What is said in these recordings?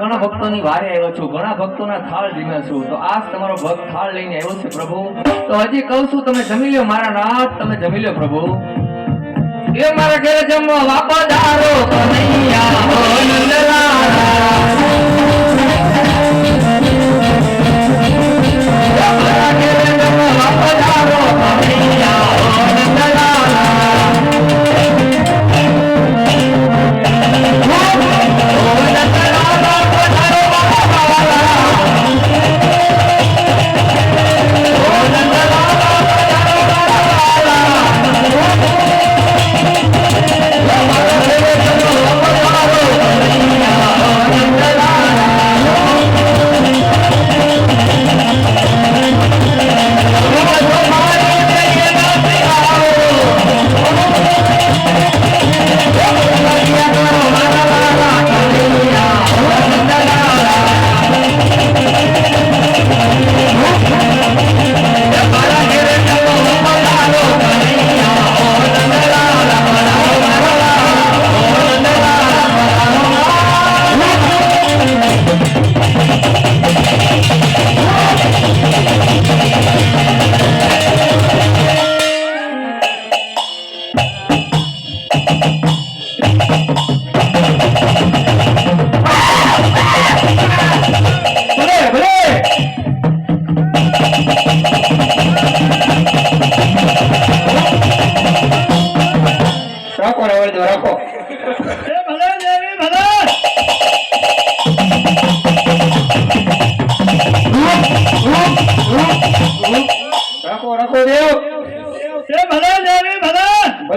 ઘણા ભક્તો ની વારે આવ્યો છું. ઘણા ભક્તો ના થાળ જીમ્યા છું. તો આજ તમારો ભક્ત થાળ લઈને આવ્યો છે પ્રભુ. તો હજી કહું છું, તમે જમી લ્યો, મારા નાથ, તમે જમી લ્યો પ્રભુ. એ મારા ઘરે જમવા વાપા ધારો તમે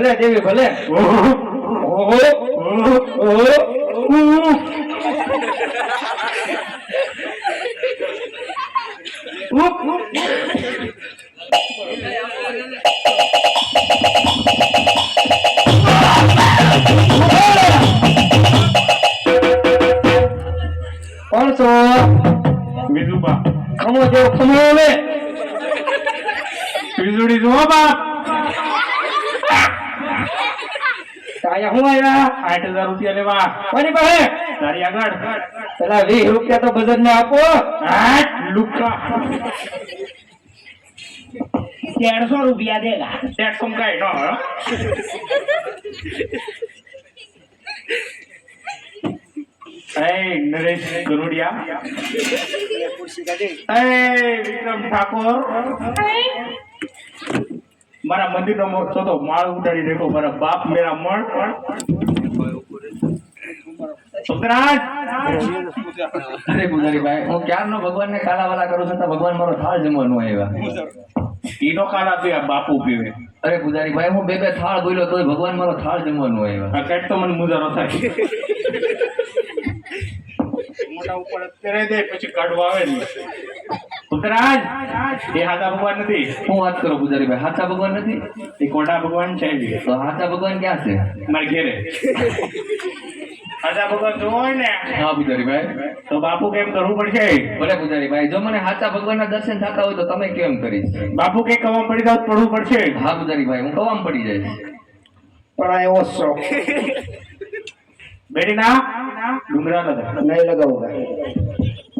ભલે દેવી ભલે. કોણ છો ખમો જેવો ખમો હવે બાપ અહીંયા હું આવ્યા આઠ હજાર રૂપિયા લેવા. કોની પાસે? તારી આગળ. પેલા વીસ રૂપિયા તો બજેટ ને આપો. આઠ લુકા તેરસો રૂપિયા દેગા. તેરસો માં કઈ નો હોય એ નરેશ ગરુડિયા. એ વિક્રમ ઠાકોર. મારા મંદિર નો મોટો તો માળ ઉડાડી દેખો મારા બાપ મેરા મણ. અરે પુજારીભાઈ હું ક્યારનો ભગવાનને કાલાવાલા કરું છું તો ભગવાન મારો થાળ જમવાનું આવ્યા. ઈનો કાલા પીવા બાપુ પીવે. અરે પુજારીભાઈ હું બે બે થાળ બોલ્યો તોય ભગવાન મારો થાળ જમવાનું આવ્યા. આ તો મને મુજારો થાય. મોટા ઉપર અત્યારે દે પછી કાઢવા આવે ને. એ હાથા ભગવાન નથી. હું વાત કરું પુજારીભાઈ હાચા ભગવાન નથી? એ કોટા ભગવાન છે તો હાચા ભગવાન ક્યાં છે? મારે ઘેરે. હાથા ભગવાન જો હોય ને. હા પુજારીભાઈ તો બાપુ કેમ કરવું પડશે? ભલે પુજારીભાઈ જો મને હાચા ભગવાનના દર્શન થતા હોય તો તમે કેમ કરીશ? બાપુ કે કવા પડી જાવ પડવું પડશે. હા પુજારીભાઈ હું કવામાં પડી જાય પણ આ એવો શોખ. બેટી ના? ડુંગરા લગા નહીં લગાવું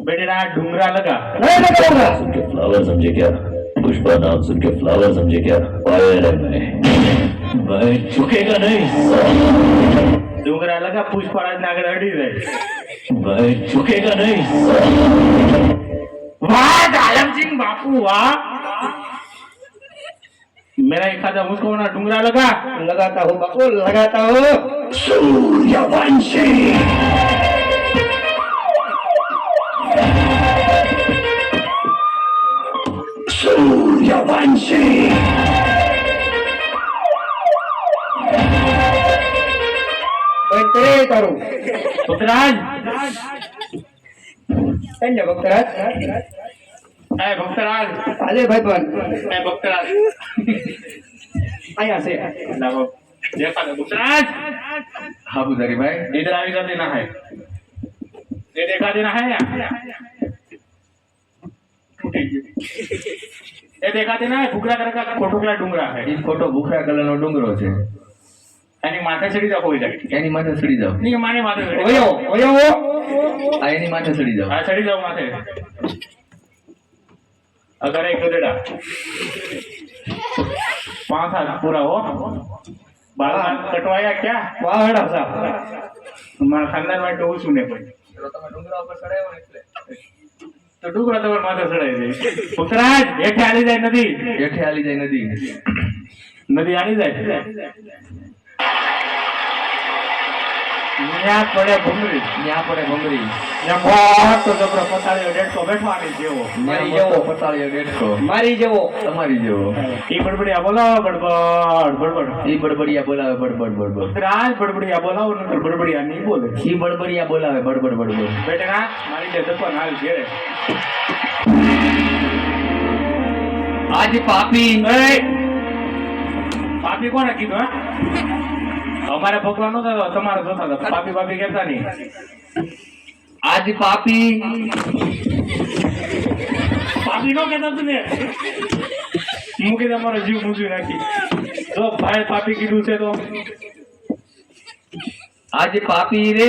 બેટી ના ડુંગરા લગા નહીં લગાવું सुन के फ्लावर समझे क्या पुष्पा नाम सुन के फ्लावर समझे क्या फायर है मैं मैं झुकेगा नहीं ડુંગરા લગા પુષ્પરાજ ના આગળ અડી જાય मैं झुकेगा नहीं वाह आलमसिंह बापू वाह मेरा एक आधा मुझको ना डूंगरा लगा લગાતા હો બાપુ લગાતા હો सूर्यवंशी सूर्यवंशी બંધ કરે તારું पुत्राज કઈ ભક્તરાજ ए भक्तराज હાલે ભાઈ પણ ए भक्तराज અહીંયા છે लाओ देखा ना पुत्राज હા પુજારીભાઈ इधर आगे कर देना है ये देखा देना है या એ દેખાતી ના ભૂખરા કલર ખોટુકલા ડુંગરા છે એ ખોટો ભૂખરા કલરનો ડુંગરો છે. એની માથે ચડી જાવ કોઈ જાય એની માથે ચડી જાવની માને માથે ઓયો ઓયો આ એની માથે ચડી જાવ આ ચડી જાવ માથે. અગર એક ગદડા પાંચ પૂરા હો. બાર હાથ કટવાયા ક્યાં? વાહ હેડા સાહેબ. મારા ખાનદાન માટે હું ને કોઈ તમે ડુંગરા ઉપર ચડાયો એટલે? તો ડુંગરા તમાર માથે ચડાઈ છે. પુત્રાજ હેઠે આલી જાય નદી. હેઠે આલી જાય નદી. નદી આલી જાય. ન્યા પડે ભમરી ન્યા પડે ભમરી. ને મોટો જબરો પતાળીઓ ડેડકો બેઠવાની જેવો. મારી જેવો. પતાળીઓ દેડકો મારી જેવો. તમારી જેવો. ઈ બડબડિયા બોલો બડબડ બડબડ. ઈ બડબડિયા બોલાવે બડબડ બડબડ. પુત્રાજ બડબડિયા બોલાવો નકર બડબડિયા નહીં બોલે. ઈ બડબડિયા બોલાવે બડબડ બડબડ. બેટા મારી દે દફા હાલ ઘેરે. આજ પાપી! પાપી કોને કીધું હા? અમારે ભગવાન નતો તમારે થતા. હતા પાપી પાપી કહેતા નહીં. આજ પાપી પાપી નો કહેતા તું ને મૂકી દે અમારો જીવ મૂકી નાખી. જો ભાઈ પાપી કીધું છે તો. આજે પાપી રે